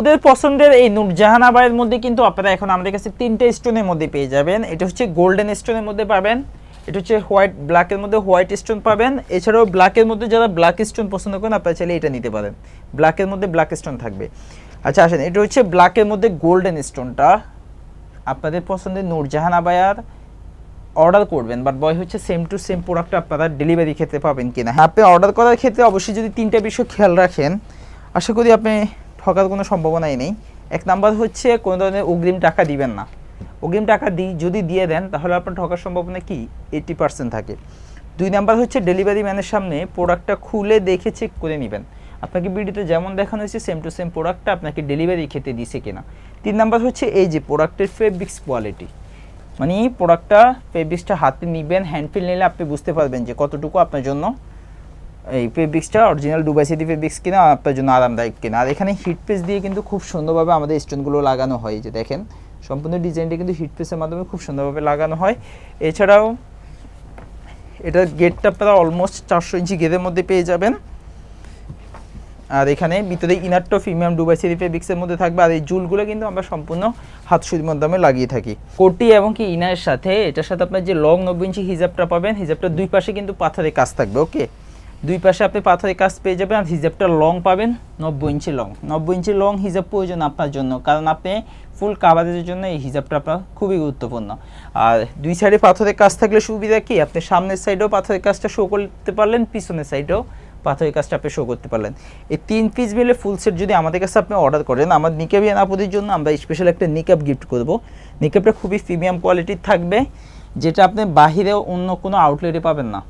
ওদের পছন্দের এই নূরজাহান আবায়ের মধ্যে কিন্তু আপনারা এখন আমাদের কাছে তিনটে স্টোনের মধ্যে পেয়ে যাবেন। এটা হচ্ছে গোল্ডেন স্টোনের মধ্যে পাবেন, এটা হচ্ছে হোয়াইট, ব্ল্যাকের মধ্যে হোয়াইট স্টোন পাবেন। এছাড়াও ব্ল্যাকের মধ্যে যারা ব্ল্যাক স্টোন পছন্দ করেন, আপনারা চাইলে এটা নিতে পারেন। ব্ল্যাকের মধ্যে ব্ল্যাক স্টোন থাকবে। আচ্ছা আসেন, এটা হচ্ছে ব্ল্যাকের মধ্যে গোল্ডেন স্টোনটা। আপনাদের পছন্দের নূরজাহান আবায়ার অর্ডার করবেন, বাট বয় হচ্ছে সেম টু সেম প্রোডাক্ট আপনারা ডেলিভারি ক্ষেত্রে পাবেন কিনা। হ্যাঁ আপনি অর্ডার করার ক্ষেত্রে অবশ্যই যদি তিনটা বিষয় খেয়াল রাখেন, আশা করি আপনি ঠকার কোনো সম্ভাবনাই নেই। এক নাম্বার হচ্ছে কোনো ধরনের অগ্রিম টাকা দিবেন না। অগ্রিম টাকা দিই যদি দিয়ে দেন, তাহলে আপনার ঠকার সম্ভাবনা কি? এইটি পার্সেন্ট থাকে। দুই নাম্বার হচ্ছে ডেলিভারি ম্যানের সামনে প্রোডাক্টটা খুলে দেখে চেক করে নেবেন। আপনাকে ভিডিওতে যেমন দেখানো হয়েছে সেম টু সেম প্রোডাক্টটা আপনাকে ডেলিভারি খেতে দিছে কিনা। তিন নাম্বার হচ্ছে এই যে প্রোডাক্টের ফেব্রিক্স কোয়ালিটি মানে প্রোডাক্টটা ফেব্রিক্সটা হাতে নিবেন হ্যান্ডফিল নিলে আপনি বুঝতে পারবেন যে কতটুকু আপনার জন্য এই ফেব্রিক্সটা অরিজিনাল দুবাই সিটি ফেব্রিক্স কিনা, আপনার জন্য আরামদায়ক কিনা। আর এখানে হিট পেস দিয়ে কিন্তু খুব সুন্দরভাবে আমাদের স্টোনগুলো লাগানো হয় যে দেখেন। সম্পূর্ণ ডিজাইনটা কিন্তু হিট পেসের মাধ্যমে খুব সুন্দরভাবে লাগানো হয়। এছাড়াও এটার গেটটা আপনারা অলমোস্ট চারশো ইঞ্চি গেটের মধ্যে পেয়ে যাবেন। আর এখানে ভিতরে ইনারটো প্রিমিয়াম ডুবাই সিরি ফেব্রিক্সের মধ্যে থাকবে। আর এই জুলগুলো কিন্তু আমরা সম্পূর্ণ হাত সুরির মাধ্যমে লাগিয়ে থাকি। কোটি এবং কি ইনারের সাথে, এটার সাথে আপনার যে লং নব্বই ইঞ্চি হিজাবটা পাবেন, হিজাবটা দুই পাশে কিন্তু পাথরের কাজ থাকবে ওকে দুই পাশে আপনি পাথরের কাজ পেয়ে যাবেন আর হিজাবটা লং পাবেন, নব্বই ইঞ্চি লং নব্বই ইঞ্চি লং হিজাব প্রয়োজন আপনার জন্য, কারণ আপনি ফুল কাভারেজের জন্য এই হিজাবটা আপনার খুবই গুরুত্বপূর্ণ। আর দুই সাইডে পাথরের কাজ থাকলে সুবিধা কি? আপনি সামনের সাইডেও পাথরের কাজটা শো করতে পারলেন, পিছনের সাইডেও পাথরের কাজটা আপনি শো করতে পারলেন। এই তিন পিস মিলে ফুল সেট যদি আমাদের কাছে আপনি অর্ডার করেন, আমার নিকাবিয়ান আপুদের জন্য আমরা স্পেশাল একটা নিকাব গিফট করব। নিকাপটা খুবই প্রিমিয়াম কোয়ালিটির থাকবে, যেটা আপনি বাহিরে অন্য কোনো আউটলেটে পাবেন না।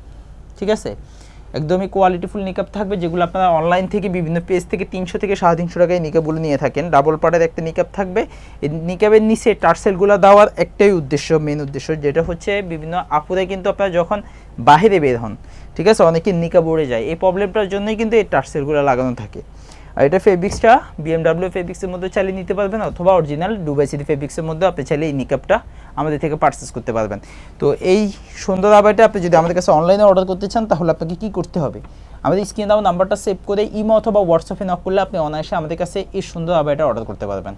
ঠিক আছে? একদমই কোয়ালিটিফুল নিকাপ থাকবে, যেগুলো আপনারা অনলাইন থেকে বিভিন্ন পেজ থেকে তিনশো থেকে সাড়ে তিনশো টাকায় নিকাপগুলো নিয়ে থাকেন। ডাবল পার্টের একটা নিকাপ থাকবে। এই নিকাপের নিচে টার্সেলগুলো দেওয়ার একটাই উদ্দেশ্য মেন উদ্দেশ্য, যেটা হচ্ছে বিভিন্ন আপুরে কিন্তু আপনারা যখন বাইরে বের হন, ঠিক আছে অনেকে নিকাপ উড়ে যায়। এই প্রবলেমটার জন্যই কিন্তু এই টার্সেলগুলো লাগানো থাকে। আর এটা ফেব্রিক্সটা বিএমডাব্লিউ ফেব্রিক্সের মধ্যে চালিয়ে নিতে পারবেন, অথবা অরিজিনাল দুবাই সিটি ফেব্রিক্সের মধ্যে আপনি চাইলে এই নিকাপটা আমাদের থেকে পারচেস করতে পারবেন। তো এই সুন্দর আবাইটা আপনি যদি আমাদের কাছে অনলাইনে অর্ডার করতে চান, তাহলে আপনাকে কি করতে হবে? আমাদের স্ক্রিনে দেওয়া নাম্বারটা সেভ করে ইমো অথবা হোয়াটসঅ্যাপে নক করলে আপনি অনায়াসে আমাদের কাছে এই সুন্দর আবাইটা অর্ডার করতে পারবেন।